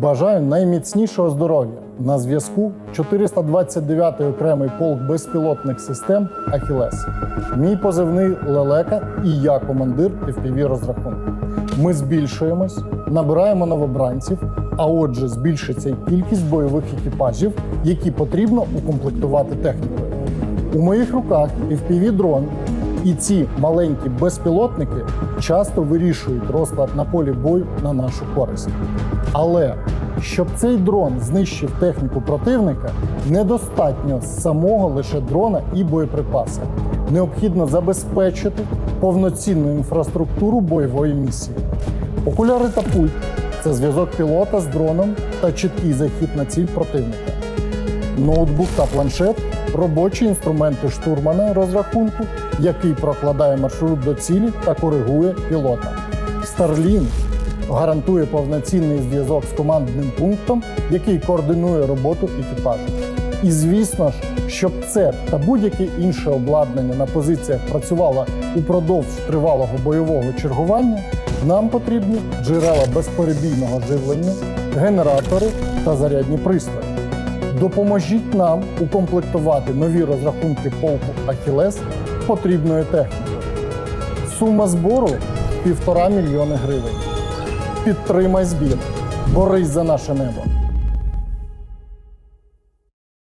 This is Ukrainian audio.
Бажаю найміцнішого здоров'я. На зв'язку 429-й окремий полк безпілотних систем Ахілес. Мій позивний Лелека і я командир FPV розрахунку. Ми збільшуємось, набираємо новобранців, а отже, збільшиться й кількість бойових екіпажів, які потрібно укомплектувати технікою. У моїх руках FPV дрон, і ці маленькі безпілотники часто вирішують розклад на полі бою на нашу користь. Але щоб цей дрон знищив техніку противника, недостатньо самого лише дрона і боєприпаси. Необхідно забезпечити повноцінну інфраструктуру бойової місії. Окуляри та пульт це зв'язок пілота з дроном та чіткий захід на ціль противника ноутбук та планшет робочі інструменти штурмана розрахунку, який прокладає маршрут до цілі та коригує пілота. Starlink гарантує повноцінний зв'язок з командним пунктом, який координує роботу екіпажу. І звісно ж, щоб це та будь-яке інше обладнання на позиціях працювало упродовж тривалого бойового чергування, нам потрібні джерела безперебійного живлення, генератори та зарядні пристрої. Допоможіть нам укомплектувати нові розрахунки полку Ахілес потрібною технікою. Сума збору півтора мільйони гривень. Підтримай збір. Борись за наше небо.